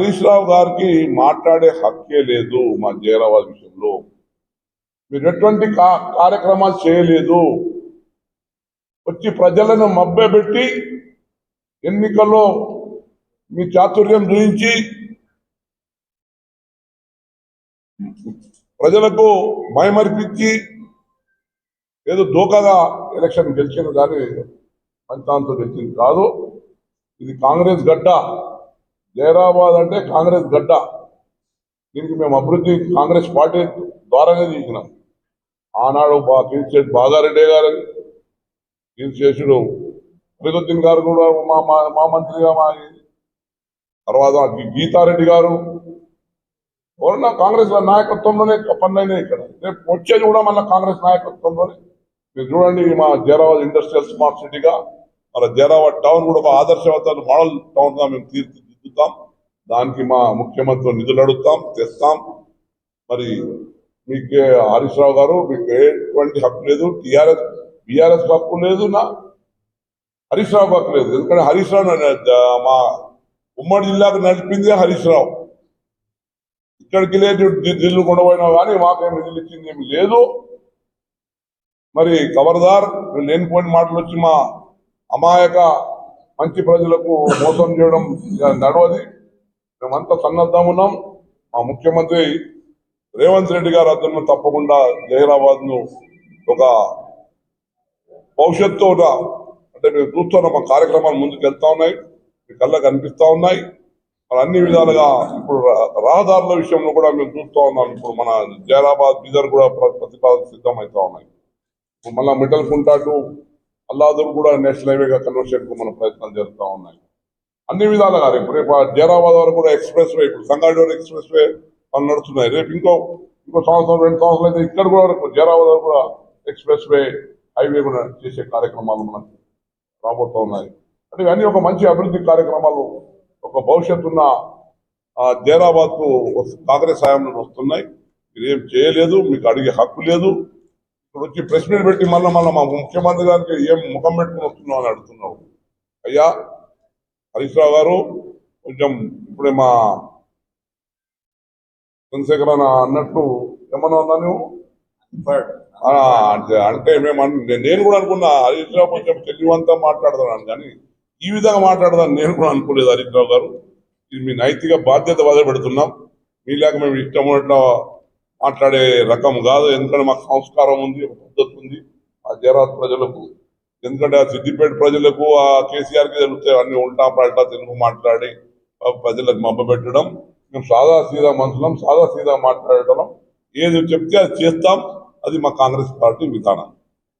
హరీష్ రావు గారికి మాట్లాడే హక్కే లేదు మా జయరాబాద్ విషయంలో. మీరు ఎటువంటి కా- కార్యక్రమాలు చేయలేదు. వచ్చి ప్రజలను మభ్యపెట్టి ఎన్నికల్లో మీ చాతుర్యం చూపించి ప్రజలకు మైమరిపించి ఏదో దోకగా ఎలక్షన్ గెలిచిన దాన్ని పంచాంతం గెలిచింది కాదు. ఇది కాంగ్రెస్ గడ్డ. జైరాబాద్ అంటే కాంగ్రెస్ గడ్డ. దీనికి మేము అభివృద్ధి కాంగ్రెస్ పార్టీ ద్వారానే తీసినాం ఆనాడు బా కింగ్స్టేట్ బాగారెడ్డి గారు కింగ్స్టేషుడు ఫరీదుద్దీన్ గారు కూడా మా మా మా మంత్రిగా మా తర్వాత గీతారెడ్డి గారు ఎవరన్నా కాంగ్రెస్ నాయకత్వంలోనే పనులైనా ఇక్కడ. రేపు వచ్చేది కూడా మళ్ళీ కాంగ్రెస్ నాయకత్వంలోనే. మీరు చూడండి మా జైరాబాద్ ఇండస్ట్రియల్ స్మార్ట్ సిటీగా మన జైరాబాద్ టౌన్ కూడా ఒక ఆదర్శవంతమైన మోడల్ టౌన్గా మేము తీర్చి తీర్చిదిద్దుతాం దానికి మా ముఖ్యమంత్రి నిధులు అడుగుతాం తెస్తాం. మరి మీకు హరీష్ రావు గారు మీకు ఎటువంటి హక్కు లేదు. టిఆర్ఎస్ బీఆర్ఎస్ హక్కు లేదు నా. హరీష్ రావు హక్కు లేదు. ఎందుకంటే హరీష్ రావు మా ఉమ్మడి జిల్లాకు నడిపింది హరీష్ రావు. ఇక్కడికి లేదు నిధులు కొండపోయినా కానీ మాకేం నిధులు ఇచ్చింది ఏమి లేదు. మరి కవర్దార్ లేనిపోయిన మాటలు వచ్చి మా అమాయక మంచి ప్రజలకు మోసం చేయడం నడవది. మేమంతా సన్నద్ధం ఉన్నాం. మా ముఖ్యమంత్రి రేవంత్ రెడ్డి గారు అతను తప్పకుండా జహీరాబాద్ను ఒక భవిష్యత్తు అంటే మేము చూస్తున్న మా కార్యక్రమాలు ముందుకు వెళ్తా ఉన్నాయి. మీ కళ్ళకు కనిపిస్తా ఉన్నాయి. మరి అన్ని విధాలుగా ఇప్పుడు ర- రహదారుల విషయంలో కూడా మేము చూస్తూ ఉన్నాం. ఇప్పుడు మన జహీరాబాద్ బీదర్ కూడా ప్రతిపాదన సిద్ధమవుతా ఉన్నాయి. మళ్ళీ మళ్ళా మిడల్ కుంటా టు అల్లాదూర్ కూడా నేషనల్ హైవేగా కన్వర్షన్కు మన ప్రయత్నాలు జరుగుతూ ఉన్నాయి. అన్ని విధాలుగా రేపు రేపు జైరాబాద్ వరకు కూడా ఎక్స్ప్రెస్ వే ఇప్పుడు సంగారెడ్డి ఎక్స్ప్రెస్ వే పనులు నడుస్తున్నాయి. రేపు ఇంకో ఇంకో సంవత్సరం రెండు సంవత్సరాలు అయితే ఇక్కడ కూడా వరకు జైరాబాద్ వరకు కూడా ఎక్స్ప్రెస్ వే హైవే కూడా చేసే కార్యక్రమాలు మనకు రాబోతూ ఉన్నాయి. అంటే ఇవన్నీ ఒక మంచి అభివృద్ధి కార్యక్రమాలు ఒక భవిష్యత్తు ఉన్న ఆ, జైరాబాద్కు కాంగ్రెస్ హయాంలో వస్తున్నాయి. మీరు ఏం చేయలేదు మీకు అడిగే హక్కు లేదు. వచ్చి ప్రెస్ మీట్ పెట్టి మళ్ళీ మళ్ళీ మా ముఖ్యమంత్రి గారికి ఏం ముఖం పెట్టుకుని వస్తున్నావు అని అడుగుతున్నావు. అయ్యా హరీష్ రావు గారు కొంచెం ఇప్పుడే మా చంద్రశేఖర్ అన్నట్టు ఏమన్నా ఉన్నా నువ్వు? అంటే అంటే మేము నేను కూడా అనుకున్నా హరీష్ రావు కొంచెం తెలివంతా మాట్లాడతాను కానీ ఈ విధంగా మాట్లాడదాన్ని నేను కూడా అనుకోలేదు హరీష్ రావు గారు. ఇది మీ నైతిక బాధ్యత వదిలిపెడుతున్నాం. మీ లేక మేము ఇష్టం ఉన్నట్లు మాట్లాడే రకం కాదు. ఎందుకంటే మాకు సంస్కారం ఉంది ఒక పద్ధతి ఉంది. ఆ జరాత్ ప్రజలకు ఎందుకంటే ఆ సిద్దిపేట ప్రజలకు ఆ కేసీఆర్కి తెలుస్తాయి అన్ని ఉంటాం పల్టా తెలుగు మాట్లాడి ప్రజలకు మబ్బ పెట్టడం. మేము సాదా సీదా మనుషులం సాదా సీదా మాట్లాడటం ఏది చెప్తే అది చేస్తాం. అది మా కాంగ్రెస్ పార్టీ విధానం.